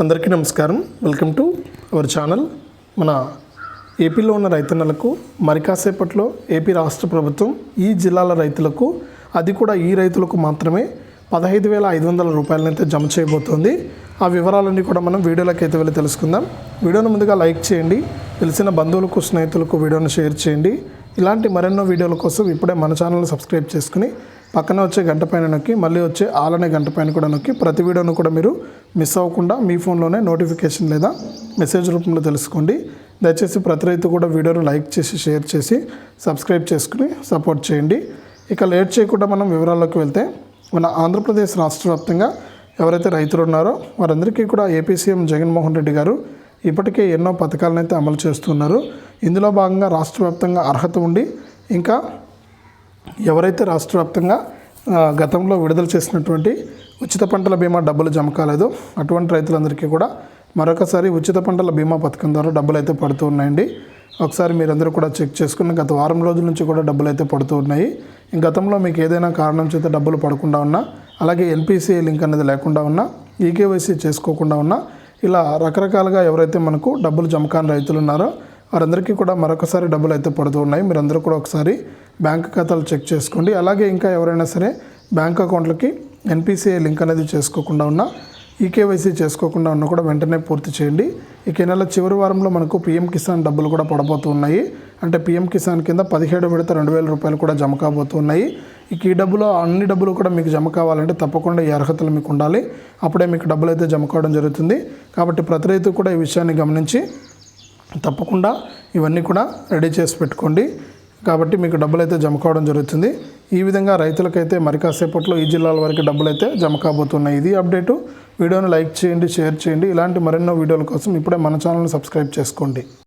అందరికీ నమస్కారం. Welcome to our channel మన ఏపీలో ఉన్న రైతన్నలకు మరి కాసేపట్లో ఏపీ రాష్ట్ర ప్రభుత్వం ఈ జిల్లాల రైతులకు అది కూడా ఈ రైతులకు మాత్రమే పదహైదు వేల ఐదు వందల రూపాయలనైతే జమ చేయబోతోంది. ఆ వివరాలన్నీ కూడా మనం వీడియోలోకి అయితే వెళ్ళి తెలుసుకుందాం. వీడియోను ముందుగా లైక్ చేయండి. తెలిసిన బంధువులకు స్నేహితులకు వీడియోను షేర్ చేయండి. ఇలాంటి మరెన్నో వీడియోల కోసం ఇప్పుడే మన ఛానల్ని సబ్స్క్రైబ్ చేసుకుని పక్కన వచ్చే గంట పైన నొక్కి మళ్ళీ వచ్చే ఆల్ అనే గంట పైన కూడా నొక్కి ప్రతి వీడియోను కూడా మీరు మిస్ అవ్వకుండా మీ ఫోన్లోనే నోటిఫికేషన్ లేదా మెసేజ్ రూపంలో తెలుసుకోండి. దయచేసి ప్రతి రైతు కూడా వీడియోను లైక్ చేసి షేర్ చేసి సబ్స్క్రైబ్ చేసుకుని సపోర్ట్ చేయండి. ఇక లేట్ చేయకుండా మనం వివరాల్లోకి వెళ్తే మన ఆంధ్రప్రదేశ్ రాష్ట్ర వ్యాప్తంగా ఎవరైతే రైతులు ఉన్నారో వారందరికీ కూడా ఏపీ సీఎం జగన్మోహన్ రెడ్డి గారు ఇప్పటికే ఎన్నో పథకాలను అయితే అమలు చేస్తున్నారు. ఇందులో భాగంగా రాష్ట్ర వ్యాప్తంగా అర్హత ఉండి ఇంకా ఎవరైతే రాష్ట్ర వ్యాప్తంగా గతంలో విడుదల చేసినటువంటి ఉచిత పంటల బీమా డబ్బులు జమ కాలేదు అటువంటి రైతులందరికీ కూడా మరొకసారి ఉచిత పంటల బీమా పథకం ద్వారా డబ్బులు అయితే పడుతూ ఉన్నాయండి. ఒకసారి మీరందరూ కూడా చెక్ చేసుకుని గత వారం రోజుల నుంచి కూడా డబ్బులు అయితే పడుతూ ఉన్నాయి. గతంలో మీకు ఏదైనా కారణం చేత డబ్బులు పడకుండా ఉన్నా అలాగే ఎన్పిసిఐ లింక్ అనేది లేకుండా ఉన్నా ఈకేవైసీ చేసుకోకుండా ఉన్నా ఇలా రకరకాలుగా ఎవరైతే మనకు డబ్బులు జమ కాని రైతులు ఉన్నారో వారందరికీ కూడా మరొకసారి డబ్బులు అయితే పడుతూ ఉన్నాయి. మీరందరూ కూడా ఒకసారి బ్యాంక్ ఖాతాలు చెక్ చేసుకోండి. అలాగే ఇంకా ఎవరైనా సరే బ్యాంక్ అకౌంట్లకి ఎన్పిసిఐ లింక్ అనేది చేసుకోకుండా ఉన్నా ఈకేవైసీ చేసుకోకుండా ఉన్నా కూడా వెంటనే పూర్తి చేయండి. ఇక నెల చివరి వారంలో మనకు పీఎం కిసాన్ డబ్బులు కూడా పడబోతూ ఉన్నాయి. అంటే పీఎం కిసాన్ కింద పదిహేడు విడత రెండు వేల రూపాయలు కూడా జమ కాబోతున్నాయి ఇక ఈ డబ్బులు అన్ని డబ్బులు కూడా మీకు జమ కావాలంటే తప్పకుండా ఈ అర్హతలు మీకు ఉండాలి. అప్పుడే మీకు డబ్బులు అయితే జమ కావడం జరుగుతుంది. కాబట్టి ప్రతి రైతు కూడా ఈ విషయాన్ని గమనించి తప్పకుండా ఇవన్నీ కూడా రెడీ చేసి పెట్టుకోండి. కాబట్టి మీకు డబ్బులు అయితే జమ కావడం జరుగుతుంది. ఈ విధంగా రైతులకైతే మరి కాసేపట్లో ఈ జిల్లాల వరకు డబ్బులు అయితే జమ కాబోతున్నాయి. ఇది అప్డేటు. వీడియోను లైక్ చేయండి షేర్ చేయండి. ఇలాంటి మరెన్నో వీడియోల కోసం ఇప్పుడే మన ఛానల్ని సబ్స్క్రైబ్ చేసుకోండి.